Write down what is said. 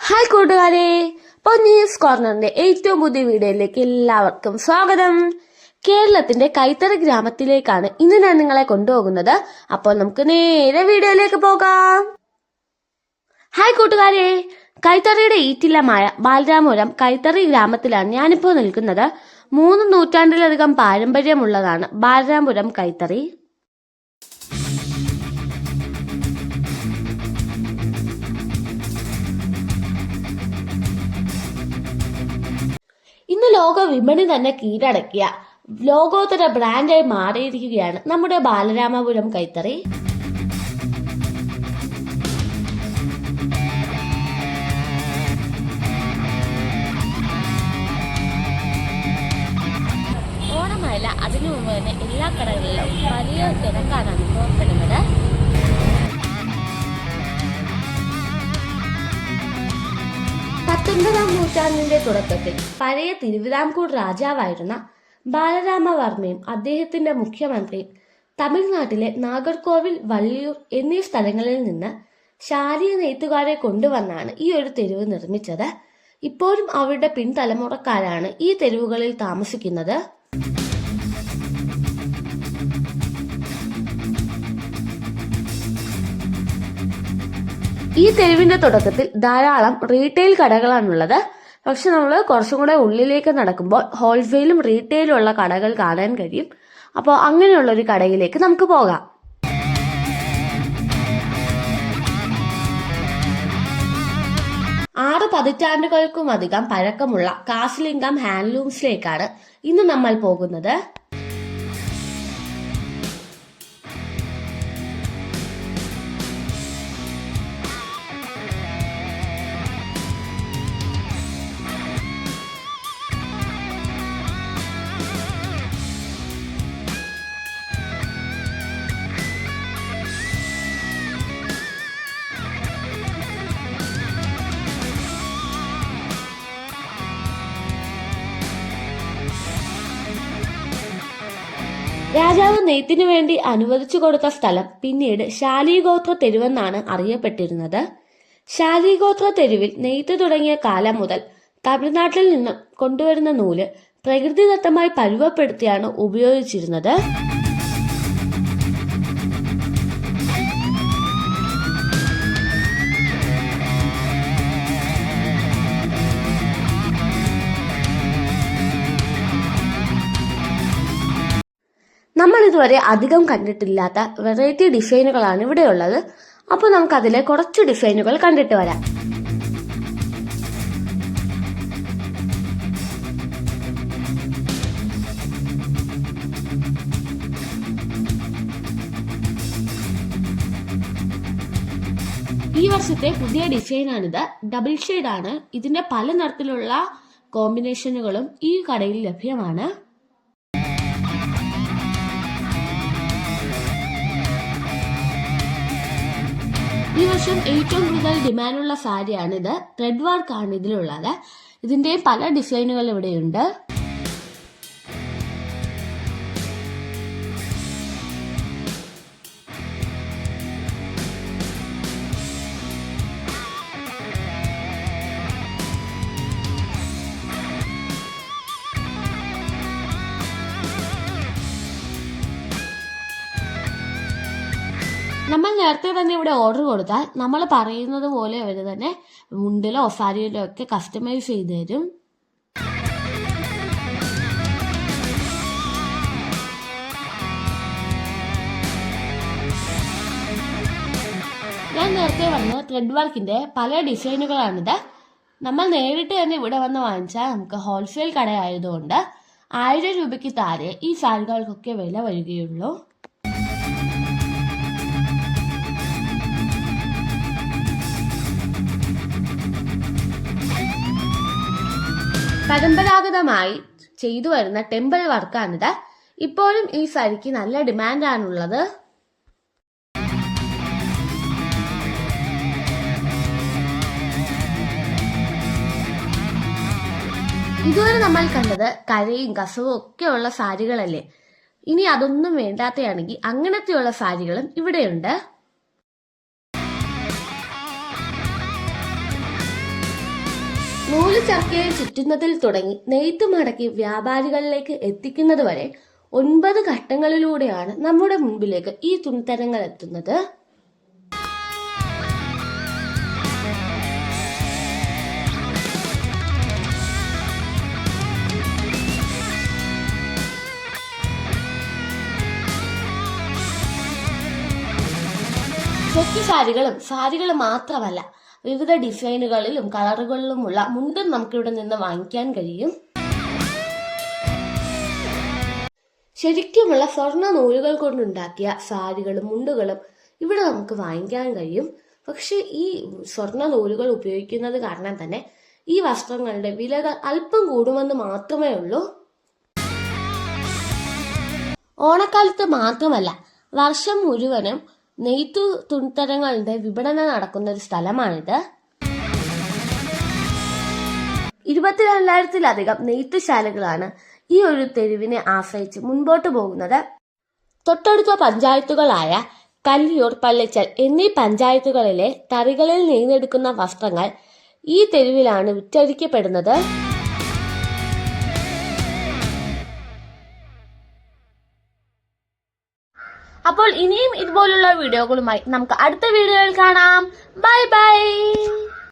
Hi കൂട്ടുകാരെ പൊന്നീസ് കോർണറിന്റെ ഏറ്റവും പുതിയ വീഡിയോയിലേക്ക് എല്ലാവർക്കും സ്വാഗതം. കേരളത്തിന്റെ കൈത്തറി ഗ്രാമത്തിലേക്കാണ് ഇന്ന് ഞാൻ നിങ്ങളെ കൊണ്ടുപോകുന്നത്. അപ്പോൾ നമുക്ക് നേരെ വീഡിയോയിലേക്ക് പോകാം. ഹായ് കൂട്ടുകാരെ കൈത്തറിയുടെ ഈറ്റില്ലമായ ബാലരാമപുരം കൈത്തറി ഗ്രാമത്തിലാണ് ഞാനിപ്പോൾ നിൽക്കുന്നത്. മൂന്ന് നൂറ്റാണ്ടിലധികം പാരമ്പര്യമുള്ളതാണ് ബാലരാമപുരം കൈത്തറി. ലോക വിപണി തന്നെ കീഴടക്കിയ ലോകോത്തര ബ്രാൻഡായി മാറിയിരിക്കുകയാണ് നമ്മുടെ ബാലരാമപുരം കൈത്തറി. ഓണമല്ല അതിനു മുമ്പ് തന്നെ എല്ലാ കടകളിലും വലിയ തിരക്കാണ് അനുഭവപ്പെടുന്നത്. പത്തൊൻപതാം നൂറ്റാണ്ടിന്റെ തുടക്കത്തിൽ പഴയ തിരുവിതാംകൂർ രാജാവായിരുന്ന ബാലരാമവർമ്മയും അദ്ദേഹത്തിന്റെ മുഖ്യമന്ത്രി തമിഴ്നാട്ടിലെ നാഗർകോവിൽ വള്ളിയൂർ എന്നീ സ്ഥലങ്ങളിൽ നിന്ന് ശാരീയ നെയ്ത്തുകാരെ കൊണ്ടുവന്നാണ് ഈ ഒരു തെരുവ് നിർമ്മിച്ചത്. ഇപ്പോഴും അവരുടെ പിൻതലമുറക്കാരാണ് ഈ തെരുവുകളിൽ താമസിക്കുന്നത്. ഈ തെരുവിന്റെ തുടക്കത്തിൽ ധാരാളം റീറ്റെയിൽ കടകളാണുള്ളത്. പക്ഷെ നമ്മൾ കുറച്ചും കൂടെ ഉള്ളിലേക്ക് നടക്കുമ്പോൾ ഹോൾസെയിലും റീറ്റെയിലും ഉള്ള കടകൾ കാണാൻ കഴിയും. അപ്പോൾ അങ്ങനെയുള്ള ഒരു കടയിലേക്ക് നമുക്ക് പോകാം. ആറ് പതിറ്റാണ്ടുകൾക്കും അധികം പഴക്കമുള്ള കാസ്ലിംഗം ഹാൻഡ്ലൂംസിലേക്കാണ് ഇന്ന് നമ്മൾ പോകുന്നത്. രാജാവ് നെയ്ത്തിനു വേണ്ടി അനുവദിച്ചു കൊടുത്ത സ്ഥലം പിന്നീട് ശാലീഗോത്ര തെരുവെന്നാണ് അറിയപ്പെട്ടിരുന്നത്. ശാലീഗോത്ര തെരുവിൽ നെയ്ത്ത് തുടങ്ങിയ കാലം മുതൽ തമിഴ്നാട്ടിൽ നിന്നും കൊണ്ടുവരുന്ന നൂൽ പ്രകൃതിദത്തമായി പരുവപ്പെടുത്തിയാണ് ഉപയോഗിച്ചിരുന്നത്. നമ്മൾ ഇതുവരെ അധികം കണ്ടിട്ടില്ലാത്ത വെറൈറ്റി ഡിസൈനുകളാണ് ഇവിടെ ഉള്ളത് അപ്പോൾ നമുക്കതിലെ കുറച്ച് ഡിസൈനുകൾ കണ്ടിട്ട് വരാം. ഈ വർഷത്തെ പുതിയ ഡിസൈനാണിത്. ഡബിൾ ഷെയ്ഡ് ആണ്. ഇതിന്റെ പല നിറത്തിലുള്ള കോമ്പിനേഷനുകളും ഈ കടയിൽ ലഭ്യമാണ്. ഈ വർഷം ഏറ്റവും കൂടുതൽ ഡിമാൻഡുള്ള സാരിയാണിത്. ത്രെഡ് വർക്കാണ് ഇതിലുള്ളത്. ഇതിന്റെ പല ഡിസൈനുകൾ ഇവിടെയുണ്ട്. നമ്മൾ നേരത്തെ തന്നെ ഇവിടെ ഓർഡർ കൊടുത്താൽ നമ്മൾ പറയുന്നത് പോലെ അവർ തന്നെ മുണ്ടിലോ സാരിയിലോ ഒക്കെ കസ്റ്റമൈസ് ചെയ്ത് തരും. ഞാൻ നേരത്തെ വന്ന് ത്രെഡ് വർക്കിന്റെ പല ഡിസൈനുകളാണിത്. നമ്മൾ നേരിട്ട് തന്നെ ഇവിടെ വന്ന് വാങ്ങിച്ചാൽ നമുക്ക് ഹോൾസെയിൽ കടയായതുകൊണ്ട് ആയിരം രൂപയ്ക്ക് താഴെ ഈ സാരികൾക്കൊക്കെ വില വരികയുള്ളൂ. പരമ്പരാഗതമായി ചെയ്തു വരുന്ന ടെമ്പിൾ വർക്കാണിത്. ഇപ്പോഴും ഈ സാരിക്ക് നല്ല ഡിമാൻഡാണുള്ളത്. ഇതുവരെ നമ്മൾ കണ്ടത് കരയും കസവും ഒക്കെ ഉള്ള സാരികളല്ലേ? ഇനി അതൊന്നും വേണ്ടാത്തയാണെങ്കിൽ അങ്ങനത്തെയുള്ള സാരികളും ഇവിടെയുണ്ട്. നൂൽ ചർക്കയിൽ ചുറ്റുന്നതിൽ തുടങ്ങി നെയ്ത്ത് മടക്കി വ്യാപാരികളിലേക്ക് എത്തിക്കുന്നത് വരെ ഒൻപത് ഘട്ടങ്ങളിലൂടെയാണ് നമ്മുടെ മുൻപിലേക്ക് ഈ തുണിത്തരങ്ങൾ എത്തുന്നത്. സെറ്റ് സാരികളും സാരികൾ മാത്രമല്ല വിവിധ ഡിസൈനുകളിലും കളറുകളിലുമുള്ള മുണ്ടും നമുക്കിവിടെ നിന്ന് വാങ്ങിക്കാൻ കഴിയും. ശരിക്കുമുള്ള സ്വർണ നൂലുകൾ കൊണ്ടുണ്ടാക്കിയ സാരികളും മുണ്ടുകളും ഇവിടെ നമുക്ക് വാങ്ങിക്കാൻ കഴിയും. പക്ഷെ ഈ സ്വർണ നൂലുകൾ ഉപയോഗിക്കുന്നത് കാരണം തന്നെ ഈ വസ്ത്രങ്ങളുടെ വിലകൾ അല്പം കൂടുമെന്ന് മാത്രമേ ഉള്ളൂ. ഓണക്കാലത്ത് മാത്രമല്ല വർഷം മുഴുവനും നെയ്ത്തു തുണിത്തരങ്ങളുടെ വിപണനം നടക്കുന്ന ഒരു സ്ഥലമാണിത്. ഇരുപത്തിരണ്ടായിരത്തിലധികം നെയ്ത്തുശാലകളാണ് ഈ ഒരു തെരുവിനെ ആശ്രയിച്ച് മുൻപോട്ട് പോകുന്നത്. തൊട്ടടുത്ത പഞ്ചായത്തുകളായ കല്ലിയൂർ പള്ളിച്ചൽ എന്നീ പഞ്ചായത്തുകളിലെ തറികളിൽ നെയ്തെടുക്കുന്ന വസ്ത്രങ്ങൾ ഈ തെരുവിലാണ് വിറ്റഴിക്കപ്പെടുന്നത്. അപ്പോൾ ഇനിയും ഇതുപോലുള്ള വീഡിയോകളുമായി നമുക്ക് അടുത്ത വീഡിയോയിൽ കാണാം. Bye bye.